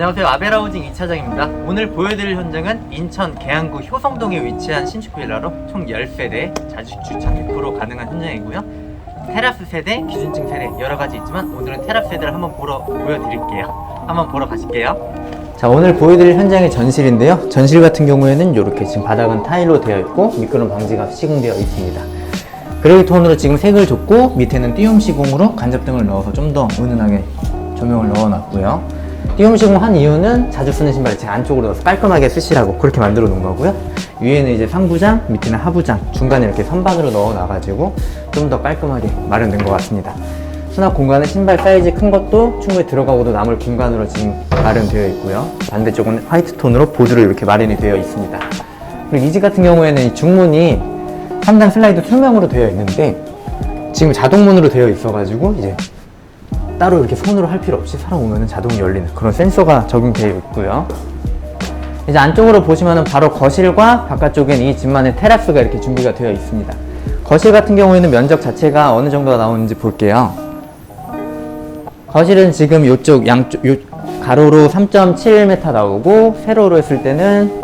안녕하세요. 아베라우징 2차장입니다. 오늘 보여드릴 현장은 인천 계양구 효성동에 위치한 신축 빌라로 총 10세대 자주식 주차 100% 가능한 현장이고요. 테라스 세대, 기준층 세대 여러 가지 있지만 오늘은 테라스 세대를 한번 보러 보여드릴게요. 한번 보러 가실게요. 자 오늘 보여드릴 현장의 전실인데요. 전실 같은 경우에는 이렇게 지금 바닥은 타일로 되어 있고 미끄럼 방지가 시공되어 있습니다. 그레이 톤으로 지금 색을 줬고 밑에는 띄움 시공으로 간접등을 넣어서 좀 더 은은하게 조명을 넣어놨고요 띄움 시공한 이유는 자주 쓰는 신발을 제 안쪽으로 넣어서 깔끔하게 쓰시라고 그렇게 만들어 놓은 거고요. 위에는 이제 상부장 밑에는 하부장 중간에 이렇게 선반으로 넣어 놔가지고 좀 더 깔끔하게 마련된 것 같습니다. 수납 공간은 신발 사이즈 큰 것도 충분히 들어가고도 남을 공간으로 지금 마련되어 있고요. 반대쪽은 화이트 톤으로 보드로 이렇게 마련이 되어 있습니다. 그리고 이집 같은 경우에는 이 중문이 3단 슬라이드 투명으로 되어 있는데 지금 자동문으로 되어 있어가지고 이제 따로 이렇게 손으로 할 필요 없이 사람 오면 자동이 열리는 그런 센서가 적용되어 있고요. 이제 안쪽으로 보시면은 바로 거실과 바깥쪽엔 이 집만의 테라스가 이렇게 준비가 되어 있습니다. 거실 같은 경우에는 면적 자체가 어느 정도가 나오는지 볼게요. 거실은 지금 이쪽 양쪽 요 가로로 3.7m 나오고 세로로 했을 때는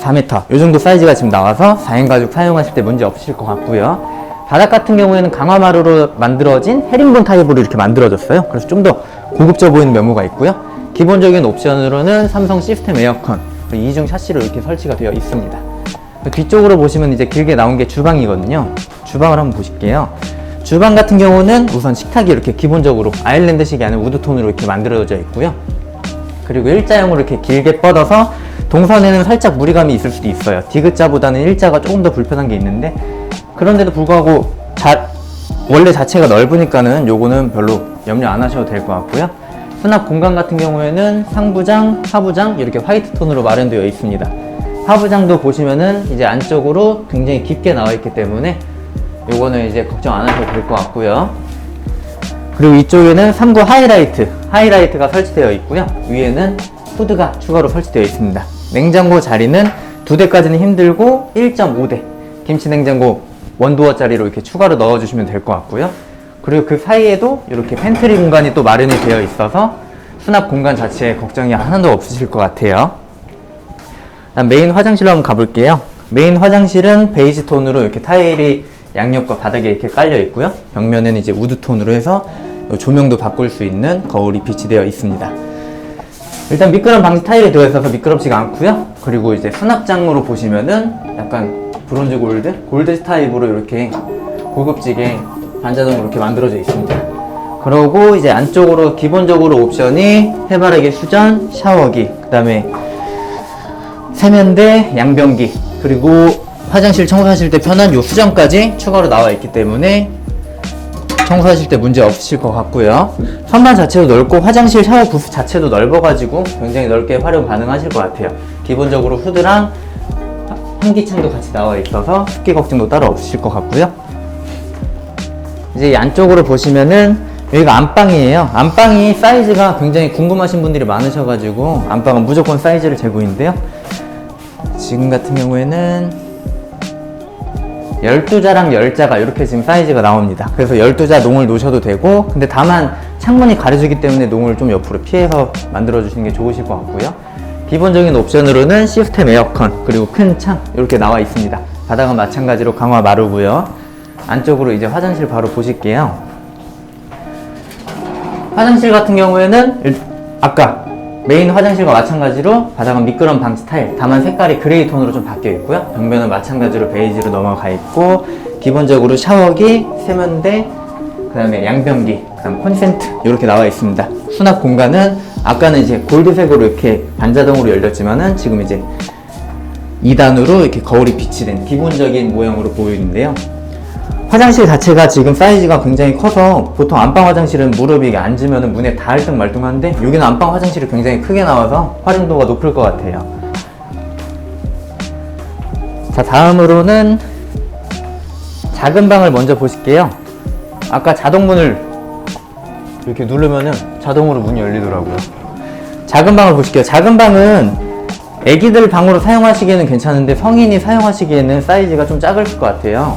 4m 이 정도 사이즈가 지금 나와서 4인 가족 사용하실 때 문제 없으실 것 같고요. 바닥 같은 경우에는 강화마루로 만들어진 헤링본 타입으로 이렇게 만들어졌어요. 그래서 좀 더 고급져 보이는 면모가 있고요. 기본적인 옵션으로는 삼성 시스템 에어컨 그리고 이중 샤시로 이렇게 설치가 되어 있습니다. 뒤쪽으로 보시면 이제 길게 나온 게 주방이거든요. 주방을 한번 보실게요. 주방 같은 경우는 우선 식탁이 이렇게 기본적으로 아일랜드식이 아닌 우드톤으로 이렇게 만들어져 있고요. 그리고 일자형으로 이렇게 길게 뻗어서 동선에는 살짝 무리감이 있을 수도 있어요. 디귿자보다는 일자가 조금 더 불편한 게 있는데 그런데도 불구하고 자, 원래 자체가 넓으니까는 요거는 별로 염려 안 하셔도 될 것 같고요. 수납 공간 같은 경우에는 상부장, 하부장 이렇게 화이트 톤으로 마련되어 있습니다. 하부장도 보시면은 이제 안쪽으로 굉장히 깊게 나와 있기 때문에 요거는 이제 걱정 안 하셔도 될 것 같고요. 그리고 이쪽에는 3구 하이라이트, 하이라이트가 설치되어 있고요. 위에는 후드가 추가로 설치되어 있습니다. 냉장고 자리는 두 대까지는 힘들고 1.5대 김치 냉장고 원도어짜리로 이렇게 추가로 넣어주시면 될 것 같고요. 그리고 그 사이에도 이렇게 팬트리 공간이 또 마련이 되어 있어서 수납 공간 자체에 걱정이 하나도 없으실 것 같아요. 메인 화장실로 한번 가볼게요. 메인 화장실은 베이지 톤으로 이렇게 타일이 양옆과 바닥에 이렇게 깔려 있고요. 벽면에는 이제 우드 톤으로 해서 조명도 바꿀 수 있는 거울이 비치되어 있습니다. 일단 미끄럼 방지 타일이 되어 있어서 미끄럽지가 않고요. 그리고 이제 수납장으로 보시면은 약간 브론즈 골드, 골드 타입으로 이렇게 고급지게 반자동으로 이렇게 만들어져 있습니다. 그러고 이제 안쪽으로 기본적으로 옵션이 해바라기 수전, 샤워기, 그 다음에 세면대, 양변기, 그리고 화장실 청소하실 때 편한 요 수전까지 추가로 나와 있기 때문에 청소하실 때 문제 없으실 것 같고요. 선반 자체도 넓고 화장실 샤워 부스 자체도 넓어가지고 굉장히 넓게 활용 가능하실 것 같아요. 기본적으로 후드랑 환기창도 같이 나와 있어서 습기 걱정도 따로 없으실 것 같고요. 이제 이 안쪽으로 보시면은 여기가 안방이에요. 안방이 사이즈가 굉장히 궁금하신 분들이 많으셔가지고 안방은 무조건 사이즈를 재고 있는데요. 지금 같은 경우에는 12자랑 10자가 이렇게 지금 사이즈가 나옵니다. 그래서 12자 농을 놓으셔도 되고, 근데 다만 창문이 가려지기 때문에 농을 좀 옆으로 피해서 만들어 주시는 게 좋으실 것 같고요. 기본적인 옵션으로는 시스템 에어컨, 그리고 큰 창, 이렇게 나와 있습니다. 바닥은 마찬가지로 강화 마루고요. 안쪽으로 이제 화장실 바로 보실게요. 화장실 같은 경우에는 일- 아까 메인 화장실과 마찬가지로 바닥은 미끄럼 방지 타일 다만 색깔이 그레이 톤으로 좀 바뀌어 있고요 벽면은 마찬가지로 베이지로 넘어가 있고 기본적으로 샤워기, 세면대 그 다음에 양변기, 그 다음 콘센트 이렇게 나와 있습니다 수납 공간은 아까는 이제 골드색으로 이렇게 반자동으로 열렸지만은 지금 이제 2단으로 이렇게 거울이 비치된 기본적인 모형으로 보이는데요 화장실 자체가 지금 사이즈가 굉장히 커서 보통 안방 화장실은 무릎이 앉으면 문에 닿을 듯 말듯한데 여기는 안방 화장실이 굉장히 크게 나와서 활용도가 높을 것 같아요. 자 다음으로는 작은 방을 먼저 보실게요. 아까 자동문을 이렇게 누르면은 자동으로 문이 열리더라고요. 작은 방을 보실게요. 작은 방은 애기들 방으로 사용하시기에는 괜찮은데 성인이 사용하시기에는 사이즈가 좀 작을 것 같아요.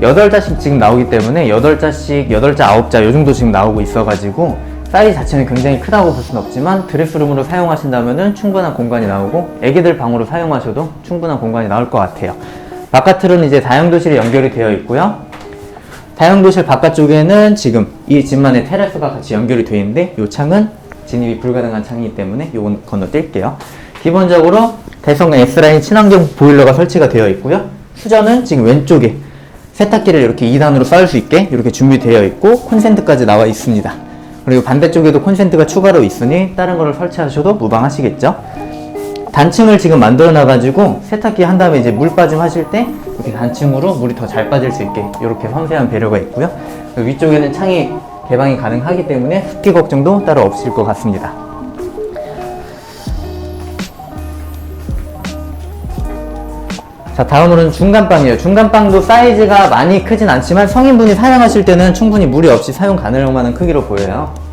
8자씩 지금 나오기 때문에 8자씩 8자 9자 요 정도 지금 나오고 있어가지고 사이즈 자체는 굉장히 크다고 볼 수는 없지만 드레스룸으로 사용하신다면 충분한 공간이 나오고 애기들 방으로 사용하셔도 충분한 공간이 나올 것 같아요. 바깥으로는 이제 다용도실이 연결이 되어 있고요. 다용도실 바깥쪽에는 지금 이 집만의 테라스가 같이 연결이 되어 있는데 이 창은 진입이 불가능한 창이기 때문에 이건 건너뛸게요. 기본적으로 대성 S라인 친환경 보일러가 설치가 되어 있고요. 수전은 지금 왼쪽에 세탁기를 이렇게 2단으로 쌓을 수 있게 이렇게 준비되어 있고 콘센트까지 나와 있습니다. 그리고 반대쪽에도 콘센트가 추가로 있으니 다른 거를 설치하셔도 무방하시겠죠. 단층을 지금 만들어 놔가지고 세탁기 한 다음에 이제 물 빠짐 하실 때 이렇게 단층으로 물이 더 잘 빠질 수 있게 이렇게 섬세한 배려가 있고요. 그리고 위쪽에는 창이 개방이 가능하기 때문에 습기 걱정도 따로 없을 것 같습니다. 자 다음으로는 중간방이에요. 중간방도 사이즈가 많이 크진 않지만 성인분이 사용하실 때는 충분히 무리 없이 사용 가능할 만한 크기로 보여요.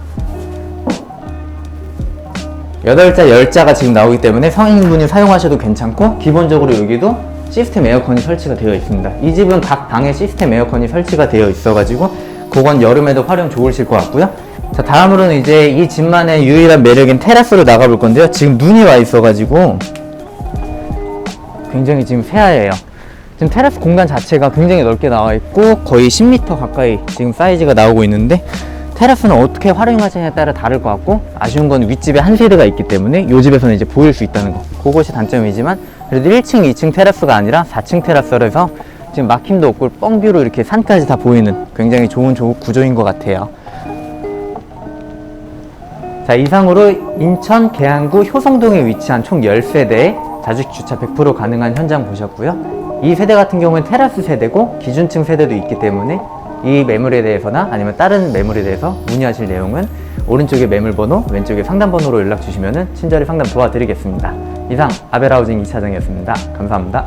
8자, 10자가 지금 나오기 때문에 성인분이 사용하셔도 괜찮고 기본적으로 여기도 시스템 에어컨이 설치가 되어 있습니다. 이 집은 각 방에 시스템 에어컨이 설치가 되어 있어가지고 그건 여름에도 활용 좋으실 것 같고요. 자 다음으로는 이제 이 집만의 유일한 매력인 테라스로 나가볼 건데요. 지금 눈이 와 있어가지고 굉장히 지금 새하얘요. 지금 테라스 공간 자체가 굉장히 넓게 나와 있고 거의 10m 가까이 지금 사이즈가 나오고 있는데 테라스는 어떻게 활용하시냐에 따라 다를 것 같고 아쉬운 건 윗집에 한 세대가 있기 때문에 이 집에서는 이제 보일 수 있다는 거 그것이 단점이지만 그래도 1층, 2층 테라스가 아니라 4층 테라스라서 지금 막힘도 없고 뻥뷰로 이렇게 산까지 다 보이는 굉장히 좋은 조- 구조인 것 같아요. 자 이상으로 인천 계양구 효성동에 위치한 총 10세대의 자주식 주차 100% 가능한 현장 보셨고요. 이 세대 같은 경우는 테라스 세대고 기준층 세대도 있기 때문에 이 매물에 대해서나 아니면 다른 매물에 대해서 문의하실 내용은 오른쪽에 매물 번호, 왼쪽에 상담 번호로 연락 주시면 친절히 상담 도와드리겠습니다. 이상 아벨하우징 2차장이었습니다. 감사합니다.